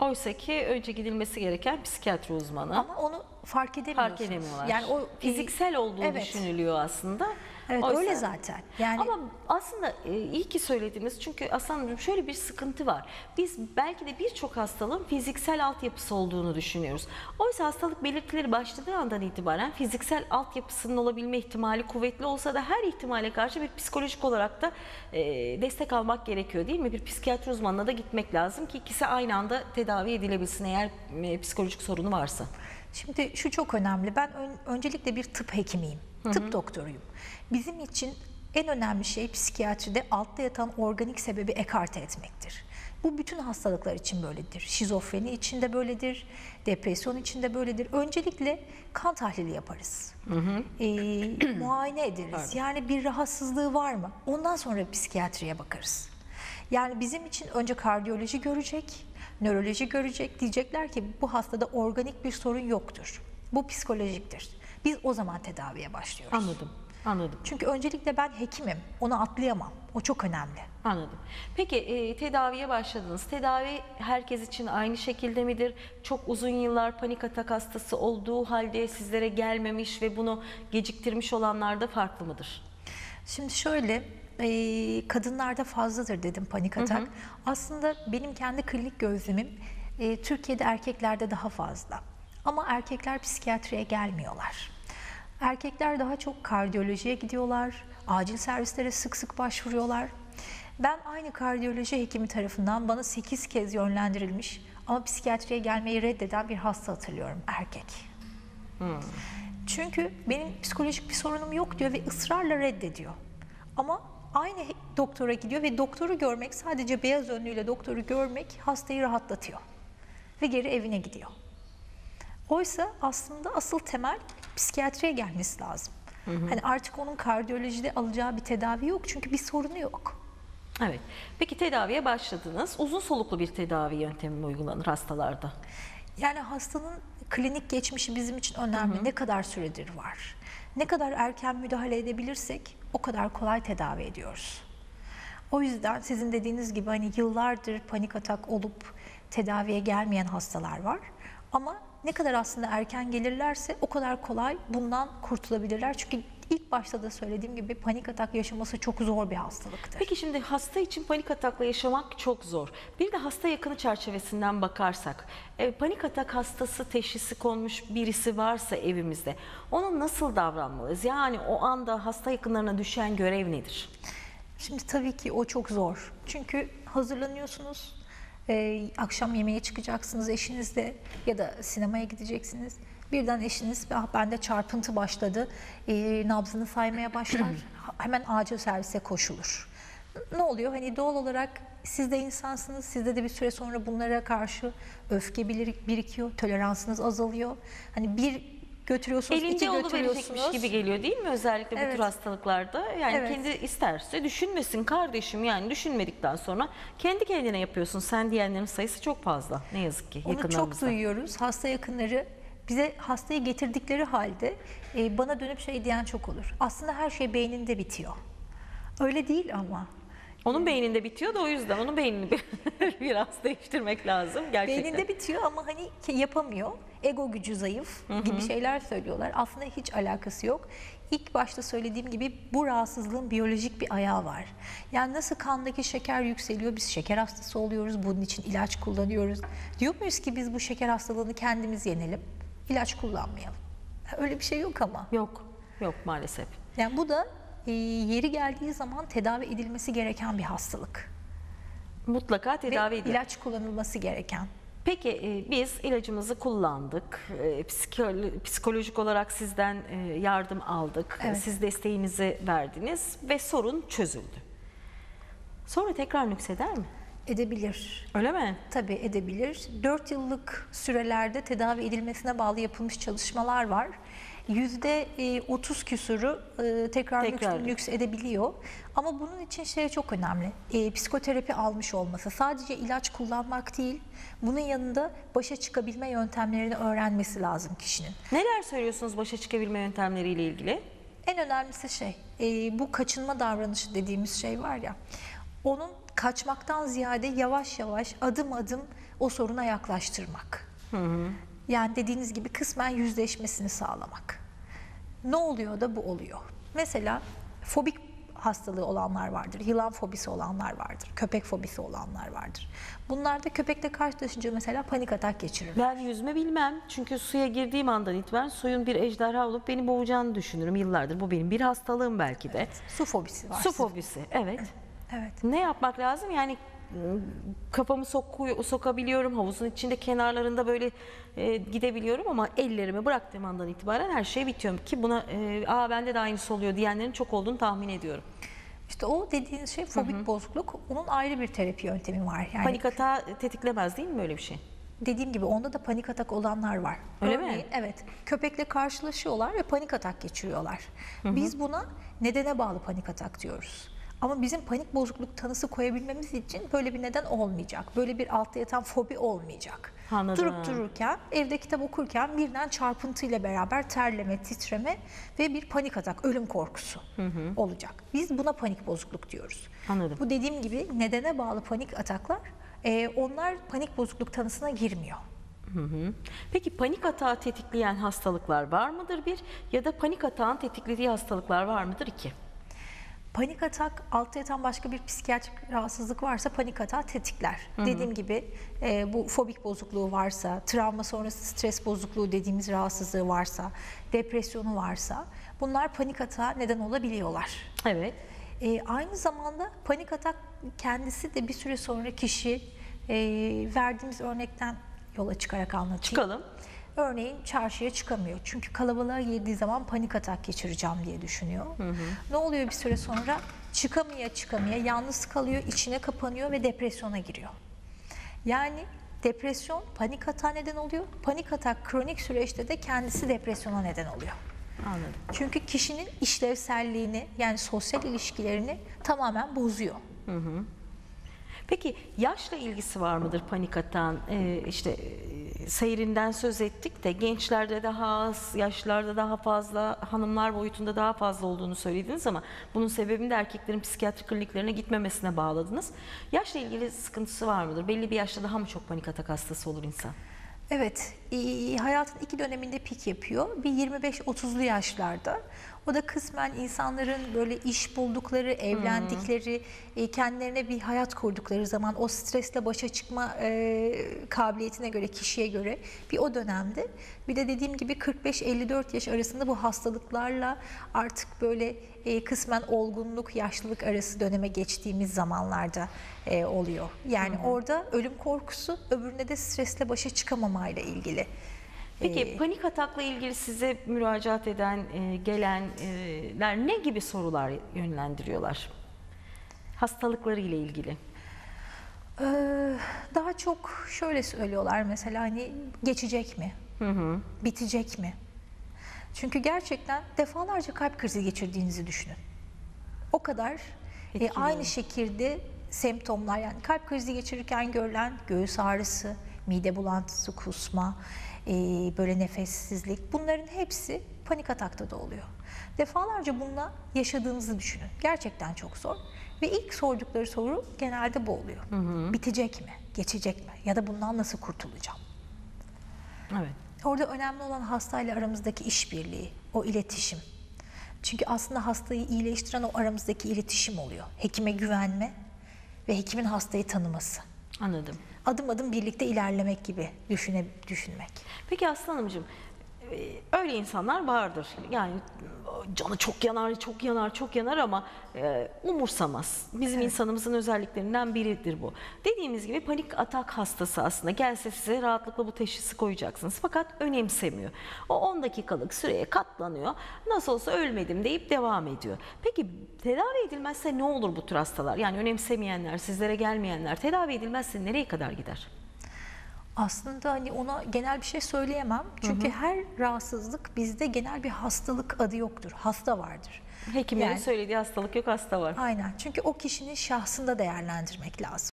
Oysa ki önce gidilmesi gereken psikiyatri uzmanı. Ama onu fark edemiyorsunuz. Fark edemiyorlar. Yani o fiziksel olduğu Evet. düşünülüyor aslında. Evet Oysa- öyle zaten. Yani Ama aslında e, iyi ki söylediniz çünkü aslında şöyle bir sıkıntı var. Biz belki de birçok hastalığın fiziksel altyapısı olduğunu düşünüyoruz. Oysa hastalık belirtileri başladığı andan itibaren fiziksel altyapısının olabilme ihtimali kuvvetli olsa da her ihtimale karşı bir psikolojik olarak da e, destek almak gerekiyor değil mi? Bir psikiyatri uzmanına da gitmek lazım ki ikisi aynı anda tedavi edilebilsin eğer e, psikolojik sorunu varsa. Şimdi şu çok önemli. Ben ön- öncelikle bir tıp hekimiyim. Tıp doktoruyum. Bizim için en önemli şey psikiyatride altta yatan organik sebebi ekarte etmektir. Bu bütün hastalıklar için böyledir. Şizofreni için de böyledir. Depresyon için de böyledir. Öncelikle kan tahlili yaparız. Ee, muayene ederiz. Yani bir rahatsızlığı var mı? Ondan sonra psikiyatriye bakarız. Yani bizim için önce kardiyoloji görecek, nöroloji görecek. Diyecekler ki bu hastada organik bir sorun yoktur. Bu psikolojiktir. Biz o zaman tedaviye başlıyoruz. Anladım. Anladım. Çünkü öncelikle ben hekimim. Onu atlayamam. O çok önemli. Anladım. Peki e, tedaviye başladınız. Tedavi herkes için aynı şekilde midir? Çok uzun yıllar panik atak hastası olduğu halde sizlere gelmemiş ve bunu geciktirmiş olanlar da farklı mıdır? Şimdi şöyle e, kadınlarda fazladır dedim panik atak. Aslında benim kendi klinik gözlemim e, Türkiye'de erkeklerde daha fazla. Ama erkekler psikiyatriye gelmiyorlar. Erkekler daha çok kardiyolojiye gidiyorlar, acil servislere sık sık başvuruyorlar. Ben aynı kardiyoloji hekimi tarafından bana 8 kez yönlendirilmiş ama psikiyatriye gelmeyi reddeden bir hasta hatırlıyorum erkek. Çünkü benim psikolojik bir sorunum yok diyor ve ısrarla reddediyor. Ama aynı doktora gidiyor ve doktoru görmek sadece beyaz önlüğüyle doktoru görmek hastayı rahatlatıyor. Ve geri evine gidiyor. Oysa aslında asıl temel psikiyatriye gelmesi lazım. Hani artık onun kardiyolojide alacağı bir tedavi yok çünkü bir sorunu yok. Evet. Peki tedaviye başladınız. Uzun soluklu bir tedavi yöntemi mi uygulanır hastalarda? Yani hastanın klinik geçmişi bizim için önemli. Ne kadar süredir var? Ne kadar erken müdahale edebilirsek o kadar kolay tedavi ediyoruz. O yüzden sizin dediğiniz gibi hani yıllardır panik atak olup tedaviye gelmeyen hastalar var. Ama ne kadar aslında erken gelirlerse o kadar kolay bundan kurtulabilirler. Çünkü ilk başta da söylediğim gibi panik atak yaşaması çok zor bir hastalıktır. Peki şimdi hasta için panik atakla yaşamak çok zor. Bir de hasta yakını çerçevesinden bakarsak, e, panik atak hastası teşhisi konmuş birisi varsa evimizde, ona nasıl davranmalıyız? Yani o anda hasta yakınlarına düşen görev nedir? Şimdi tabii ki o çok zor. Çünkü hazırlanıyorsunuz, e, akşam yemeğe çıkacaksınız eşinizle ya da sinemaya gideceksiniz. Birden eşiniz ah bende çarpıntı başladı, e, nabzını saymaya başlar, hemen acil servise koşulur. Ne oluyor? Hani doğal olarak siz de insansınız, sizde de bir süre sonra bunlara karşı öfke birikiyor, toleransınız azalıyor. Hani bir götürüyorsunuz, iki Elinde götürüyorsunuz. verecekmiş gibi geliyor değil mi özellikle bu Evet. tür hastalıklarda? Yani Evet. kendi isterse düşünmesin kardeşim yani düşünmedikten sonra kendi kendine yapıyorsun. Sen diyenlerin sayısı çok fazla ne yazık ki Onu çok yakınlarımızda. duyuyoruz. Hasta yakınları bize hastayı getirdikleri halde e, bana dönüp şey diyen çok olur. Aslında her şey beyninde bitiyor. Öyle değil ama. Onun beyninde bitiyor da o yüzden onun beynini bir- biraz değiştirmek lazım gerçekten. Beyninde bitiyor ama hani yapamıyor. Ego gücü zayıf gibi şeyler söylüyorlar. Aslında hiç alakası yok. İlk başta söylediğim gibi bu rahatsızlığın biyolojik bir ayağı var. Yani nasıl kandaki şeker yükseliyor, biz şeker hastası oluyoruz, bunun için ilaç kullanıyoruz. Diyor muyuz ki biz bu şeker hastalığını kendimiz yenelim, ilaç kullanmayalım? Öyle bir şey yok ama. Yok, yok maalesef. Yani bu da e, yeri geldiği zaman tedavi edilmesi gereken bir hastalık. Mutlaka tedavi edilir. ilaç kullanılması gereken. Peki e, biz ilacımızı kullandık, e, psikolo- psikolojik olarak sizden e, yardım aldık, Evet. siz desteğinizi verdiniz ve sorun çözüldü. Sonra tekrar nükseder mi? Edebilir. Öyle mi? Tabii edebilir. 4 yıllık sürelerde tedavi edilmesine bağlı yapılmış çalışmalar var. Yüzde e, 30 küsuru e, tekrar, Tekrar. nüks edebiliyor. Ama bunun için şey çok önemli. E, psikoterapi almış olması. Sadece ilaç kullanmak değil, bunun yanında başa çıkabilme yöntemlerini öğrenmesi lazım kişinin. Neler söylüyorsunuz başa çıkabilme yöntemleriyle ilgili? En önemlisi şey, e, bu kaçınma davranışı dediğimiz şey var ya, onun kaçmaktan ziyade yavaş yavaş, adım adım o soruna yaklaştırmak. Yani dediğiniz gibi kısmen yüzleşmesini sağlamak. Ne oluyor da bu oluyor. Mesela fobik hastalığı olanlar vardır, yılan fobisi olanlar vardır, köpek fobisi olanlar vardır. Bunlar da köpekle karşılaşınca mesela panik atak geçirir. Ben yüzme bilmem. Çünkü suya girdiğim andan itibaren suyun bir ejderha olup beni boğacağını düşünürüm yıllardır. Bu benim bir hastalığım belki de. Su fobisi var. Su fobisi. Evet. Evet. Ne yapmak lazım? Yani kafamı sokuyor, sokabiliyorum. Havuzun içinde kenarlarında böyle e, gidebiliyorum ama ellerimi bıraktığım andan itibaren her şey bitiyor. Ki buna e, aa bende de aynısı oluyor diyenlerin çok olduğunu tahmin ediyorum. İşte o dediğiniz şey fobik bozukluk. Onun ayrı bir terapi yöntemi var. Yani Panik atağı tetiklemez değil mi böyle bir şey? dediğim gibi onda da panik atak olanlar var. Öyle mi? Örneğin, Evet. Köpekle karşılaşıyorlar ve panik atak geçiriyorlar. Biz buna nedene bağlı panik atak diyoruz. Ama bizim panik bozukluk tanısı koyabilmemiz için böyle bir neden olmayacak. Böyle bir altta yatan fobi olmayacak. Anladım. Durup dururken, evde kitap okurken birden çarpıntıyla beraber terleme, titreme ve bir panik atak, ölüm korkusu olacak. Biz buna panik bozukluk diyoruz. Anladım. Bu dediğim gibi nedene bağlı panik ataklar, e, onlar panik bozukluk tanısına girmiyor. Hı hı. Peki panik atağı tetikleyen hastalıklar var mıdır bir ya da panik atağın tetiklediği hastalıklar var mıdır iki? Panik atak altta yatan başka bir psikiyatrik rahatsızlık varsa panik atağı tetikler. Dediğim gibi e, bu fobik bozukluğu varsa, travma sonrası stres bozukluğu dediğimiz rahatsızlığı varsa, depresyonu varsa bunlar panik atağa neden olabiliyorlar. Evet. E, aynı zamanda panik atak kendisi de bir süre sonra kişi e, verdiğimiz örnekten yola çıkarak anlatayım. Çıkalım. Örneğin çarşıya çıkamıyor. Çünkü kalabalığa girdiği zaman panik atak geçireceğim diye düşünüyor. Ne oluyor bir süre sonra? Çıkamaya çıkamaya yalnız kalıyor, içine kapanıyor ve depresyona giriyor. Yani depresyon panik atağa neden oluyor. Panik atak kronik süreçte de kendisi depresyona neden oluyor. Anladım. Çünkü kişinin işlevselliğini yani sosyal ilişkilerini tamamen bozuyor. Peki yaşla ilgisi var mıdır panik atağın? Ee, işte e, seyrinden söz ettik de gençlerde daha az, yaşlarda daha fazla, hanımlar boyutunda daha fazla olduğunu söylediniz ama bunun sebebini de erkeklerin psikiyatri kliniklerine gitmemesine bağladınız. Yaşla ilgili sıkıntısı var mıdır? Belli bir yaşta daha mı çok panik atak hastası olur insan? Evet, hayatın iki döneminde pik yapıyor. Bir 25-30'lu yaşlarda. O da kısmen insanların böyle iş buldukları, evlendikleri, e, kendilerine bir hayat kurdukları zaman o stresle başa çıkma e, kabiliyetine göre, kişiye göre bir o dönemde. Bir de dediğim gibi 45-54 yaş arasında bu hastalıklarla artık böyle e, kısmen olgunluk, yaşlılık arası döneme geçtiğimiz zamanlarda e, oluyor. Yani orada ölüm korkusu, öbüründe de stresle başa çıkamamayla ilgili. Peki Ee, panik atakla ilgili size müracaat eden, e, gelenler ne gibi sorular yönlendiriyorlar? Hastalıkları ile ilgili. Ee, daha çok şöyle söylüyorlar mesela hani geçecek mi? Bitecek mi? Çünkü gerçekten defalarca kalp krizi geçirdiğinizi düşünün. O kadar e, aynı şekilde semptomlar yani kalp krizi geçirirken görülen göğüs ağrısı, mide bulantısı, kusma, e, böyle nefessizlik bunların hepsi panik atakta da oluyor. Defalarca bununla yaşadığınızı düşünün. Gerçekten çok zor. Ve ilk sordukları soru genelde bu oluyor. Bitecek mi? Geçecek mi? Ya da bundan nasıl kurtulacağım? Evet. Orada önemli olan hastayla aramızdaki işbirliği, o iletişim. Çünkü aslında hastayı iyileştiren o aramızdaki iletişim oluyor. Hekime güvenme ve hekimin hastayı tanıması. Anladım. Adım adım birlikte ilerlemek gibi düşüne, düşünmek. Peki Aslı Hanımcığım, öyle insanlar vardır. Yani canı çok yanar, çok yanar, çok yanar ama e, umursamaz. Bizim insanımızın özelliklerinden biridir bu. Dediğimiz gibi panik atak hastası aslında gelse size rahatlıkla bu teşhisi koyacaksınız. Fakat önemsemiyor. O 10 dakikalık süreye katlanıyor. Nasıl olsa ölmedim deyip devam ediyor. Peki tedavi edilmezse ne olur bu tür hastalar? Yani önemsemeyenler, sizlere gelmeyenler tedavi edilmezse nereye kadar gider? Aslında hani ona genel bir şey söyleyemem. Çünkü her rahatsızlık bizde genel bir hastalık adı yoktur. Hasta vardır. Hekimlerin Yani- söylediği hastalık yok, hasta var. Aynen. Çünkü o kişinin şahsında değerlendirmek lazım.